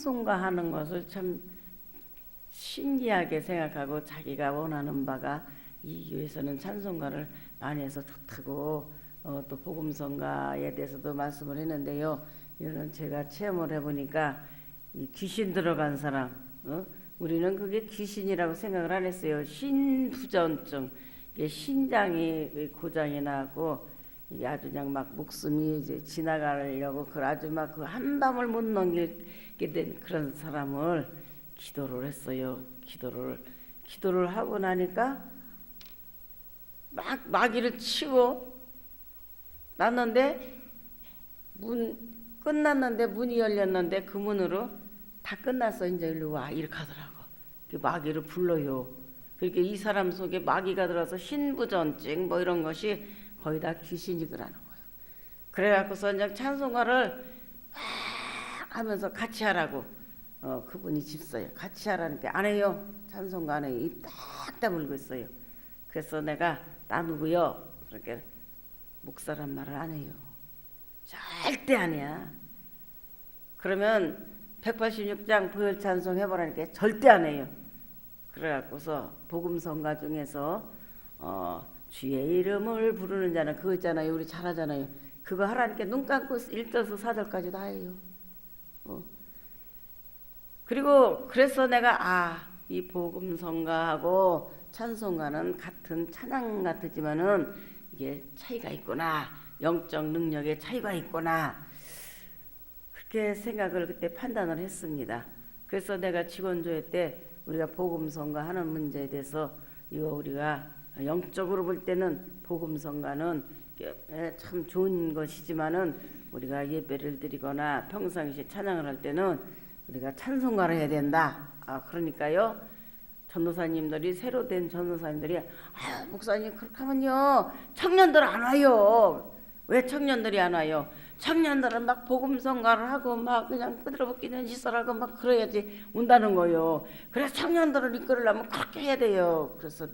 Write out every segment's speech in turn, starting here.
찬송가 하는 것을 참 신기하게 생각하고 자기가 원하는 바가 이 교회에서는 찬송가를 많이 해서 좋다고 어, 또 복음성가에 대해서도 말씀을 했는데요. 이거는 제가 체험을 해보니까 이 귀신 들어간 사람, 어? 우리는 그게 귀신이라고 생각을 안 했어요. 신부전증, 신장이 고장이 나고 이게 아주 그냥 막 목숨이 이제 지나가려고 그 아주 막 그 한 밤을 못 넘기게 된 그런 사람을 기도를 했어요. 기도를. 기도를 하고 나니까 막 마귀를 치고 났는데 문 끝났는데 문이 열렸는데 그 문으로 다 끝났어. 이제 일로 와. 이렇게 하더라고. 그 마귀를 불러요. 그렇게 이 사람 속에 마귀가 들어서 신부전증 뭐 이런 것이 거의 다 귀신이 그라는 거예요. 그래갖고서 이제 찬송가를 막 하면서 같이 하라고 어 그분이 집사요. 같이 하라니까 안 해요. 찬송가 안 해요 입딱 다물고 있어요. 그래서 내가 나 누구요. 그렇게 목사란 말을 안 해요. 절대 아니야. 그러면 186장 부열 찬송 해보라니까 절대 안 해요. 그래갖고서 복음성가 중에서 어, 주의 이름을 부르는 자는 그거 있잖아요. 우리 잘하잖아요. 그거 하라니까 눈 감고 1절서 4절까지 다 해요. 어. 그리고 그래서 내가 아, 이 복음성가하고 찬송가는 같은 찬양 같지만은 이게 차이가 있구나. 영적 능력의 차이가 있구나. 그렇게 생각을 그때 판단을 했습니다. 그래서 내가 직원조회 때 우리가 복음성가 하는 문제에 대해서 이거 우리가 영적으로 볼 때는 복음성가는 참 좋은 것이지만은 우리가 예배를 드리거나 평상시에 찬양을 할 때는 우리가 찬송가를 해야 된다. 아 그러니까요. 전도사님들이 새로 된 전도사님들이 아 목사님 그렇게 하면요 청년들 안 와요. 왜 청년들이 안 와요? 청년들은 막 복음성가를 하고 막 그냥 끄드러붙기는 짓을 하고 막 그래야지 온다는 거요. 그래서 청년들을 이끌으려면 그렇게 해야 돼요. 그래서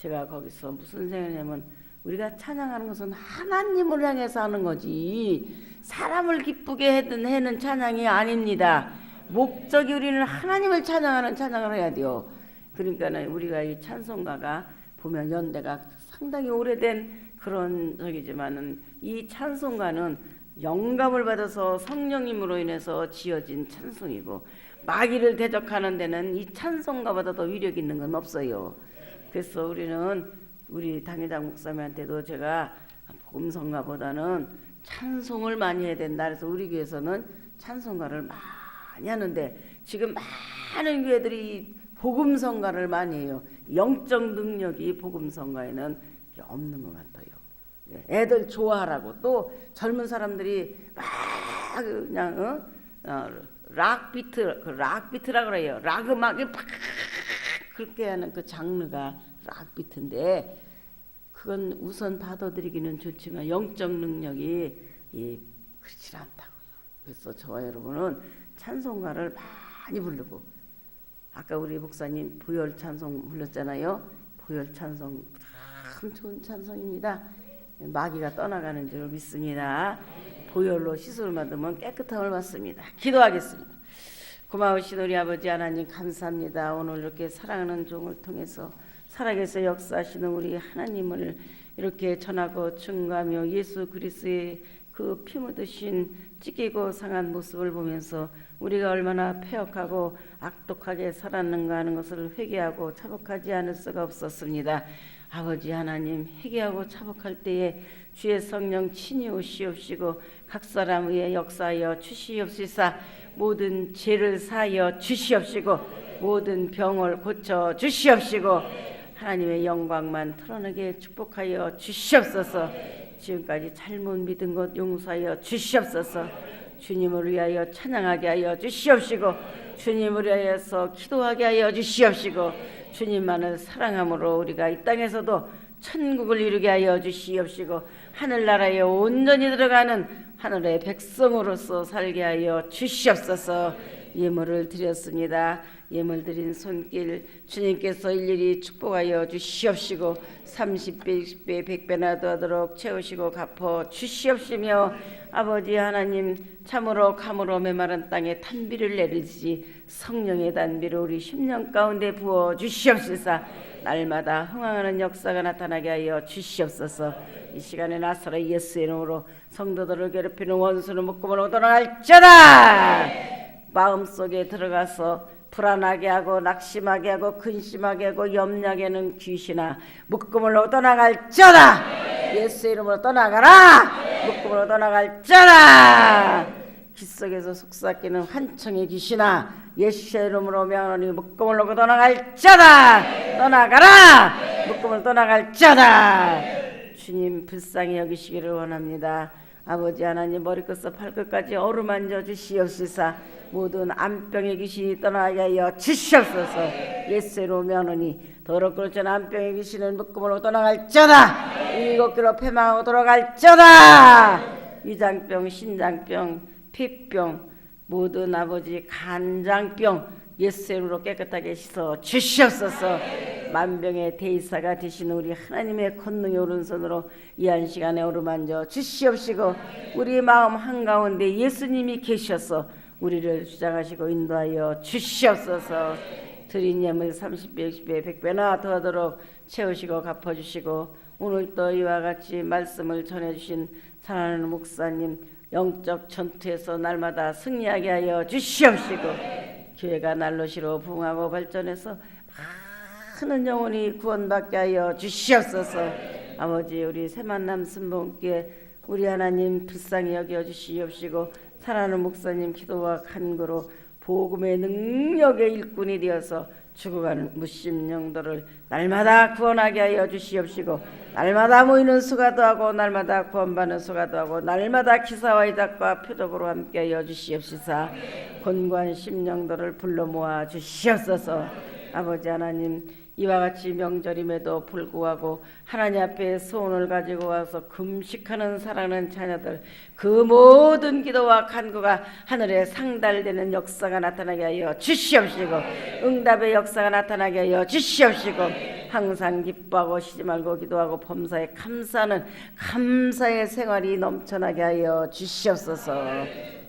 제가 거기서 무슨 생각냐면 우리가 찬양하는 것은 하나님을 향해서 하는 거지 사람을 기쁘게 해든 해는 찬양이 아닙니다. 목적이 우리는 하나님을 찬양하는 찬양을 해야 돼요. 그러니까 우리가 이 찬송가가 보면 연대가 상당히 오래된 그런 적이지만은 이 찬송가는 영감을 받아서 성령님으로 인해서 지어진 찬송이고 마귀를 대적하는 데는 이 찬송가보다 더 위력 있는 건 없어요. 그래서 우리는 우리 당회장 목사님한테도 제가 복음성가보다는 찬송을 많이 해야 된다. 그래서 우리 교회에서는 찬송가를 많이 하는데 지금 많은 교회들이 복음성가를 많이 해요. 영적 능력이 복음성가에는 없는 것 같아요. 예, 애들 좋아하라고 또 젊은 사람들이 막 그냥 어? 어, 락 비트 그락 비트라 그래요. 락 음악이 팍 그렇게 하는 그 장르가 락 비트인데 그건 우선 받아들이기는 좋지만 영적 능력이 예, 그렇지 않다고요. 그래서 저와 여러분은 찬송가를 많이 부르고 아까 우리 목사님 부열 찬송 불렀잖아요. 부열 찬송 참 좋은 찬송입니다. 마귀가 떠나가는 줄 믿습니다. 보혈로 시술을 받으면 깨끗함을 받습니다. 기도하겠습니다. 고마우신 우리 아버지 하나님 감사합니다. 오늘 이렇게 사랑하는 종을 통해서 살아계서 역사하시는 우리 하나님을 이렇게 전하고 증가하며 예수 그리스의 그 피 묻으신 찢기고 상한 모습을 보면서 우리가 얼마나 폐역하고 악독하게 살았는가 하는 것을 회개하고 차복하지 않을 수가 없었습니다. 아버지 하나님 회개하고 차복할 때에 주의 성령 친히 오시옵시고 각 사람 위에 역사하여 주시옵시사 모든 죄를 사하여 주시옵시고 모든 병을 고쳐 주시옵시고 하나님의 영광만 드러나게 축복하여 주시옵소서. 지금까지 잘못 믿은 것 용서하여 주시옵소서. 주님을 위하여 찬양하게 하여 주시옵시고 주님을 위하여서 기도하게 하여 주시옵시고 주님만을 사랑함으로 우리가 이 땅에서도 천국을 이루게 하여 주시옵시고 하늘나라에 온전히 들어가는 하늘의 백성으로서 살게 하여 주시옵소서 예물을 드렸습니다. 예물 드린 손길 주님께서 일일이 축복하여 주시옵시고 30배, 60배, 100배나 더하도록 채우시고 갚어 주시옵시며 아버지 하나님 참으로 감으로 메마른 땅에 탄비를 내리듯이 성령의 단비를 우리 10년 가운데 부어 주시옵소서 날마다 흥황하는 역사가 나타나게 하여 주시옵소서. 이 시간에 나서라 예수의 이름으로 성도들을 괴롭히는 원수는 묶음을 얻어나갈지어다 마음속에 들어가서 불안하게 하고 낙심하게 하고 근심하게 하고 염려하게는 귀신아 묶음을 얻어나갈지어다. 예수의 이름으로 떠나가라. 묶음을 얻어나갈지어다. 귀 속에서 속삭이는 환청의 귀신아 예수의 이름으로 명하노니 묶음을 얻어나갈지어다. 떠나가라. 묶음을 떠나갈지어다. 주님 불쌍히 여기시기를 원합니다. 아버지 하나님 머리끝부터 발끝까지 어루만져 주시옵소서 모든 암병의 귀신이 떠나게 하여 주시옵소서. 예수로 면하니 더럽고 전 암병의 귀신은 묶음으로 떠나갈지어다. 일곱 개로 패망하고 돌아갈지어다. 위장병 신장병 폐병 모든 아버지 간장병 예수로 깨끗하게 씻어 주시옵소서 만병의 대의사가 되신 우리 하나님의 권능의 오른손으로 이 한 시간에 오르만져 주시옵시고 우리 마음 한가운데 예수님이 계셔서 우리를 주장하시고 인도하여 주시옵소서. 드린 예물 30배, 60배, 100배나 더하도록 채우시고 갚아주시고 오늘 또 이와 같이 말씀을 전해주신 사랑하는 목사님 영적 전투에서 날마다 승리하게 하여 주시옵시고 교회가 날로시로 부흥하고 발전해서 많은 영혼이 구원받게 하여 주시옵소서. 아버지 우리 새만남 순봉께 우리 하나님 불쌍히 여겨 주시옵시고 사랑하는 목사님 기도와 간구로 복음의 능력의 일꾼이 되어서 죽어가는 무심 영도를 날마다 구원하게 하여 주시옵시고 날마다 모이는 수가도 하고 날마다 구원받는 수가도 하고 날마다 기사와 이작과 표적으로 함께 하여 주시옵시사 권관 심령도를 불러 모아 주시옵소서 아버지 하나님 이와 같이 명절임에도 불구하고 하나님 앞에 소원을 가지고 와서 금식하는 사랑하는 자녀들 그 모든 기도와 간구가 하늘에 상달되는 역사가 나타나게 하여 주시옵시고 응답의 역사가 나타나게 하여 주시옵시고 항상 기뻐하고 쉬지 말고 기도하고 범사에 감사하는 감사의 생활이 넘쳐나게 하여 주시옵소서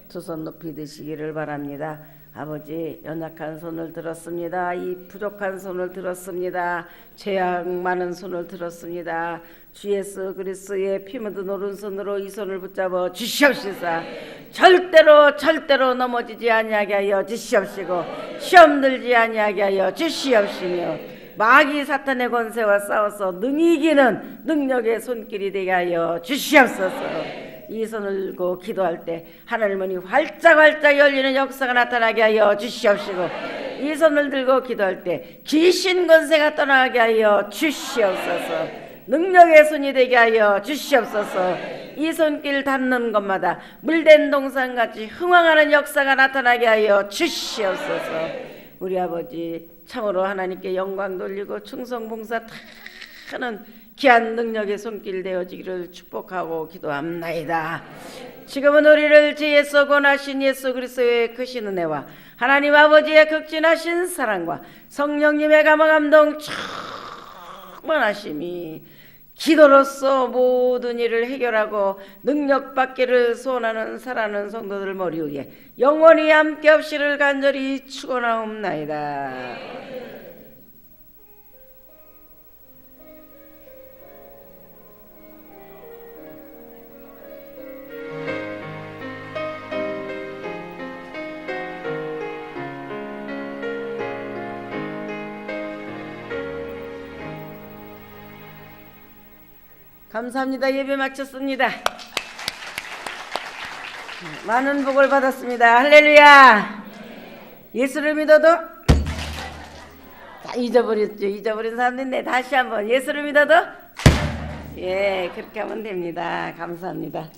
두 손 높이 드시기를 바랍니다. 아버지 연약한 손을 들었습니다. 이 부족한 손을 들었습니다. 죄악 많은 손을 들었습니다. 주 예수 그리스도의 피 묻은 오른손으로 이 손을 붙잡아 주시옵시고 절대로 절대로 넘어지지 아니하게 하여 주시옵시고 시험 들지 아니하게 하여 주시옵시며 마귀 사탄의 권세와 싸워서 능히 이기는 능력의 손길이 되게 하여 주시옵소서. 이 손을 들고 기도할 때 하늘문이 활짝 활짝 열리는 역사가 나타나게 하여 주시옵시고 이 손을 들고 기도할 때 귀신 권세가 떠나게 하여 주시옵소서. 능력의 손이 되게 하여 주시옵소서. 이 손길 닿는 것마다 물된 동산같이 흥황하는 역사가 나타나게 하여 주시옵소서. 우리 아버지 참으로 하나님께 영광 돌리고 충성 봉사 다 하는 귀한 능력의 손길 되어지기를 축복하고 기도합나이다. 지금은 우리를 제 예수 권하신 예수 그리스도의 크신 은혜와 하나님 아버지의 극진하신 사랑과 성령님의 감화 감동 충만하심이 기도로서 모든 일을 해결하고 능력 받기를 소원하는 사랑하는 성도들 머리 위에 영원히 함께 없이를 간절히 축원하옵나이다. 감사합니다. 예배 마쳤습니다. 많은 복을 받았습니다. 할렐루야. 예수를 믿어도 다 잊어버렸죠. 잊어버린 사람들인데 다시 한번 예수를 믿어도 예 그렇게 하면 됩니다. 감사합니다.